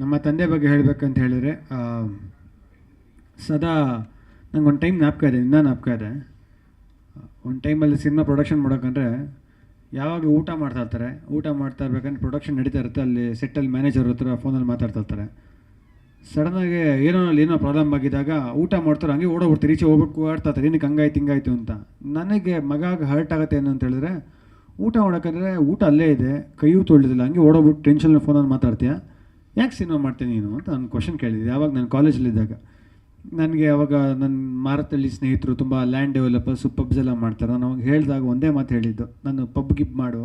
ನಮ್ಮ ತಂದೆ ಬಗ್ಗೆ ಹೇಳಬೇಕಂತ ಹೇಳಿದರೆ ಸದಾ ನಂಗೆ ಒಂದು ಟೈಮ್ ನಾಪ್ಕ ಇದೆ ಇನ್ನೂ ಜ್ಞಾಪಕ ಇದೆ. ಒಂದು ಟೈಮಲ್ಲಿ ಸಿನಿಮಾ ಪ್ರೊಡಕ್ಷನ್ ಮಾಡೋಕಂದ್ರೆ ಯಾವಾಗಲೂ ಊಟ ಮಾಡ್ತಾ ಇರ್ತಾರೆ. ಊಟ ಮಾಡ್ತಾ ಇರ್ಬೇಕಂದ್ರೆ ಪ್ರೊಡಕ್ಷನ್ ನಡೀತಾ ಇರುತ್ತೆ. ಅಲ್ಲಿ ಸೆಟ್ಟಲ್ಲಿ ಮ್ಯಾನೇಜರ್ ಹತ್ರ ಫೋನಲ್ಲಿ ಮಾತಾಡ್ತಾ ಇರ್ತಾರೆ. ಸಡನ್ನಾಗಿ ಏನೋ ಅಲ್ಲಿ ಏನೋ ಪ್ರಾಬ್ಲಮ್ ಆಗಿದ್ದಾಗ ಊಟ ಮಾಡ್ತಾರೆ, ಹಂಗೆ ಓಡೋಗ್ಬಿಡ್ತಾರೆ. ಈಚೆ ಹೋಗ್ಬಿಟ್ಟು ಆಡ್ತಾ ಇರ್ತಾರೆ. ಏನಕ್ಕೆ ಹಂಗಾಯ್ತು, ಹಿಂಗಾಯ್ತು ಅಂತ. ನನಗೆ ಮಗಾಗ ಹರ್ಟ್ ಆಗುತ್ತೆ ಏನು ಅಂತ ಹೇಳಿದ್ರೆ, ಊಟ ಮಾಡೋಕ್ಕಂದ್ರೆ ಊಟ ಅಲ್ಲೇ ಇದೆ. ಕೈಯೂ ತೊಳ್ದಿಲ್ಲ. ಹಂಗೆ ಓಡೋಗ್ಬಿಟ್ಟು ಟೆನ್ಷನ್ ಫೋನಲ್ಲಿ ಮಾತಾಡ್ತೀಯ? ಯಾಕೆ ಸಿನಿಮಾ ಮಾಡ್ತೀನಿ ನೀನು ಅಂತ ನಾನು ಕ್ವಶನ್ ಕೇಳಿದ್ದೆ ಯಾವಾಗ ನಾನು ಕಾಲೇಜಲ್ಲಿದ್ದಾಗ ನನಗೆ ಅವಾಗ ನನ್ನ ಮಾರತಳ್ಳಿ ಸ್ನೇಹಿತರು ತುಂಬ ಲ್ಯಾಂಡ್ ಡೆವಲಪರ್ಸು ಪಬ್ಸ್ ಎಲ್ಲ ಮಾಡ್ತಾರೆ. ನಾನು ಅವಾಗ ಹೇಳಿದಾಗ ಒಂದೇ ಮಾತು ಹೇಳಿದ್ದು. ನಾನು ಪಬ್ ಗಿಪ್ ಮಾಡು.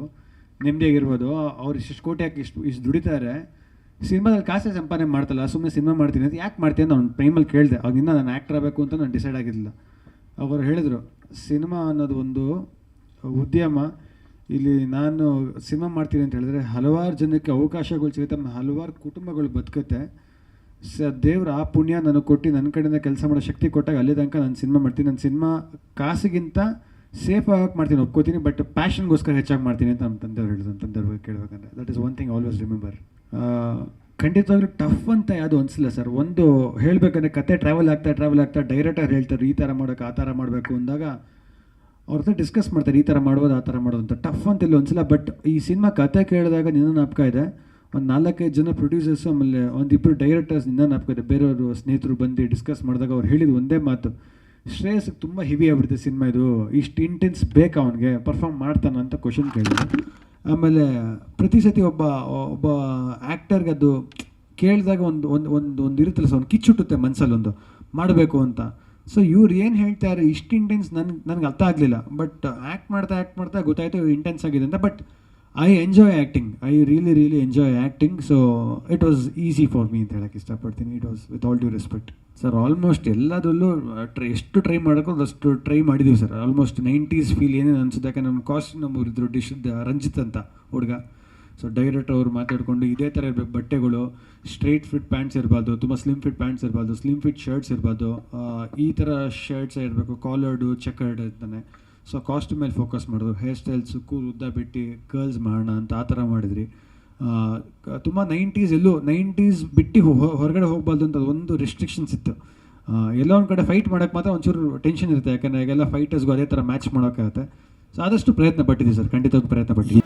ನೆಮ್ಮದಿಯಾಗಿರ್ಬೋದು ಅವ್ರು ಇಷ್ಟು ಕೋಟಿ ಹಾಕಿ ಇಷ್ಟು ಇಷ್ಟು ದುಡಿತಾರೆ. ಸಿನಿಮಾದಲ್ಲಿ ಕಾಸೆ ಸಂಪಾದನೆ ಮಾಡ್ತಲ್ಲ ಸುಮ್ಮನೆ ಸಿನಿಮಾ ಮಾಡ್ತೀನಿ ಅಂತ ಯಾಕೆ ಮಾಡ್ತೀನಿ ಅಂತ ಅವ್ನು ಟೈಮಲ್ಲಿ ಕೇಳಿದೆ. ಅವಾಗಿಂದ ನಾನು ಆ್ಯಕ್ಟರ್ ಆಗಬೇಕು ಅಂತ ನಾನು ಡಿಸೈಡ್ ಆಗಿರಲಿಲ್ಲ ಅವರು ಹೇಳಿದರು, ಸಿನಿಮಾ ಅನ್ನೋದು ಒಂದು ಉದ್ಯಮ. ಇಲ್ಲಿ ನಾನು ಸಿನಿಮಾ ಮಾಡ್ತೀನಿ ಅಂತ ಹೇಳಿದ್ರೆ ಹಲವಾರು ಜನಕ್ಕೆ ಅವಕಾಶಗಳು ಸಿಗುತ್ತೆ ಹಲವಾರು ಕುಟುಂಬಗಳು ಬದುಕುತ್ತೆ. ಸ ದೇವ್ರ ಆ ಪುಣ್ಯ ನನಗೆ ಕೊಟ್ಟು ನನ್ನ ಕಡೆಯಿಂದ ಕೆಲಸ ಮಾಡೋ ಶಕ್ತಿ ಕೊಟ್ಟಾಗ ಅಲ್ಲಿ ತನಕ ನಾನು ಸಿನಿಮಾ ಮಾಡ್ತೀನಿ. ನನ್ನ ಸಿನಿಮಾ ಕಾಸಿಗಿಂತ ಸೇಫ್ ಆಗಕ್ಕೆ ಮಾಡ್ತೀನಿ, ಒಪ್ಕೋತೀನಿ ಬಟ್ ಪ್ಯಾಷನ್ಗೋಸ್ಕರ ಹೆಚ್ಚಾಗಿ ಮಾಡ್ತೀನಿ ಅಂತ ನಮ್ಮ ತಂದೆಯವ್ರು ಹೇಳಿದ್ರು. ನಮ್ಮ ತಂದೆಯವ್ರ ಕೇಳಬೇಕಂದ್ರೆ. That is one thing always remember ಖಂಡಿತವಾಗ್ಲೂ ಟಫ್ ಅಂತ ಯಾವುದು ಅನಿಸಿಲ್ಲ ಸರ್ ಒಂದು ಹೇಳಬೇಕಂದ್ರೆ ಕತೆ ಟ್ರಾವೆಲ್ ಆಗ್ತಾ ಟ್ರಾವೆಲ್ ಆಗ್ತಾ ಡೈರೆಕ್ಟರ್ ಹೇಳ್ತಾರೆ, ಈ ಥರ ಮಾಡೋಕೆ, ಆ ಥರ ಮಾಡಬೇಕು ಅಂದಾಗ ಅವ್ರ ಹತ್ರ ಡಿಸ್ಕಸ್ ಮಾಡ್ತಾರೆ, ಈ ಥರ ಮಾಡ್ಬೋದು, ಆ ಥರ ಮಾಡೋದು ಅಂತ. ಟಫ್ ಅಂತ ಇಲ್ಲಿ ಒಂದ್ಸಲ ಬಟ್ ಈ ಸಿನಿಮಾ ಕತೆ ಕೇಳಿದಾಗ ನಿನ್ನ ನಾಪಕ ಇದೆ. ಒಂದು ನಾಲ್ಕೈದು ಜನ ಪ್ರೊಡ್ಯೂಸರ್ಸ್ ಆಮೇಲೆ ಒಂದಿಬ್ಬರು ಡೈರೆಕ್ಟರ್ಸ್ ನಿನ್ನ ನಾಪಕ ಇದೆ. ಬೇರೆಯವರು ಸ್ನೇಹಿತರು ಬಂದು ಡಿಸ್ಕಸ್ ಮಾಡಿದಾಗ ಅವ್ರು ಹೇಳಿದ ಒಂದೇ ಮಾತು. ಶ್ರೇಯಸ್ಗೆ ತುಂಬ ಹೆವಿ ಆಗ್ಬಿಡುತ್ತೆ ಸಿನಿಮಾ ಇದು. ಇಷ್ಟು ಇಂಟೆನ್ಸ್ ಬೇಕು ಅವನಿಗೆ? ಪರ್ಫಾರ್ಮ್ ಮಾಡ್ತಾನ ಅಂತ ಕ್ವಶನ್ ಕೇಳಿದ್ರು ಆಮೇಲೆ ಪ್ರತಿ ಸತಿ ಒಬ್ಬ ಒಬ್ಬ ಆ್ಯಕ್ಟರ್ಗೆ ಅದು ಕೇಳಿದಾಗ ಒಂದು ಒಂದು ಒಂದು ಒಂದು ಇರುತ್ತಲ್ಲ ಸರ್ ಒಂದು ಕಿಚ್ಚುಟ್ಟುತ್ತೆ ಮನಸ್ಸಲ್ಲಿ ಒಂದು ಮಾಡಬೇಕು ಅಂತ. ಸೊ ಇವ್ರು ಏನು ಹೇಳ್ತಾರೆ, ಇಷ್ಟು ಇಂಟೆನ್ಸ್ ನನ್ಗೆ, ನನಗೆ ಅರ್ಥ ಆಗಲಿಲ್ಲ. ಬಟ್ ಆ್ಯಕ್ಟ್ ಮಾಡ್ತಾ ಆ್ಯಕ್ಟ್ ಮಾಡ್ತಾ ಗೊತ್ತಾಯಿತು ಇಂಟೆನ್ಸ್ ಆಗಿದೆ ಅಂತ. But I enjoy acting I really really enjoy acting so it was easy for me ಅಂತ ಹೇಳಕ್ಕೆ ಇಷ್ಟಪಡ್ತೀನಿ. It was with all due respect sir almost ಎಲ್ಲದರಲ್ಲೂ ಟ್ರೈ ಎಷ್ಟು ಟ್ರೈ ಮಾಡೋಕ್ಕೋ ಅಷ್ಟು ಟ್ರೈ ಮಾಡಿದ್ದೀವಿ ಸರ್ ಆಲ್ಮೋಸ್ಟ್ ನೈಂಟೀಸ್ ಫೀಲ್ ಏನೇನು ಅನ್ಸುತ್ತೆ, ಯಾಕಂದ್ರೆ ನಮ್ಮ ಕಾಸ್ಟ್ ನಮ್ಮ ಇದ್ರು ಡಿಶ್ ರಂಜಿತ್ ಅಂತ ಹುಡುಗ. ಸೊ ಡೈರೆಕ್ಟರ್ ಅವರು ಮಾತಾಡಿಕೊಂಡು ಇದೇ ಥರ ಇರಬೇಕು ಬಟ್ಟೆಗಳು ಸ್ಟ್ರೈಟ್ ಫಿಟ್ ಪ್ಯಾಂಟ್ಸ್ ಇರಬಾರ್ದು, ತುಂಬ ಸ್ಲಿಮ್ ಫಿಟ್ ಪ್ಯಾಂಟ್ಸ್ ಇರಬಾರ್ದು ಸ್ಲಿಮ್ ಫಿಟ್ ಶರ್ಟ್ಸ್ ಇರಬಾರ್ದು ಈ ಥರ ಶರ್ಟ್ಸ್ ಇರಬೇಕು ಕಾಲರ್ಡು ಚೆಕರ್ಡ್ ಇರ್ತಾನೆ. ಸೊ ಕಾಸ್ಟ್ ಮೇಲೆ ಫೋಕಸ್ ಮಾಡೋದು ಹೇರ್ ಸ್ಟೈಲ್ಸ್ ಕೂಲ್ ಉದ್ದ ಬಿಟ್ಟು ಕರ್ಲ್ಸ್ ಮಾಡೋಣ ಅಂತ ಆ ಥರ ಮಾಡಿದ್ರಿ. ತುಂಬ ನೈಂಟೀಸ್ ಎಲ್ಲೂ ನೈಂಟೀಸ್ ಬಿಟ್ಟು ಹೊರಗಡೆ ಹೋಗ್ಬಾರ್ದು ಅಂತ ಒಂದು ರೆಸ್ಟ್ರಿಕ್ಷನ್ಸ್ ಇತ್ತು. ಎಲ್ಲ ಎಲ್ಲೋ ಒಂದು ಕಡೆ ಫೈಟ್ ಮಾಡೋಕ್ಕೆ ಮಾತ್ರ ಒಂಚೂರು ಟೆನ್ಷನ್ ಇರುತ್ತೆ, ಯಾಕಂದರೆ ಈಗೆಲ್ಲ ಫೈಟರ್ಸ್ಗೂ ಅದೇ ಥರ ಮ್ಯಾಚ್ ಮಾಡೋಕ್ಕಾಗುತ್ತೆ. ಸೊ ಆದಷ್ಟು ಪ್ರಯತ್ನ ಪಟ್ಟಿದ್ದೀವಿ ಸರ್ ಖಂಡಿತವಾಗಿ ಪ್ರಯತ್ನ ಪಟ್ಟಿದ್ದೀವಿ.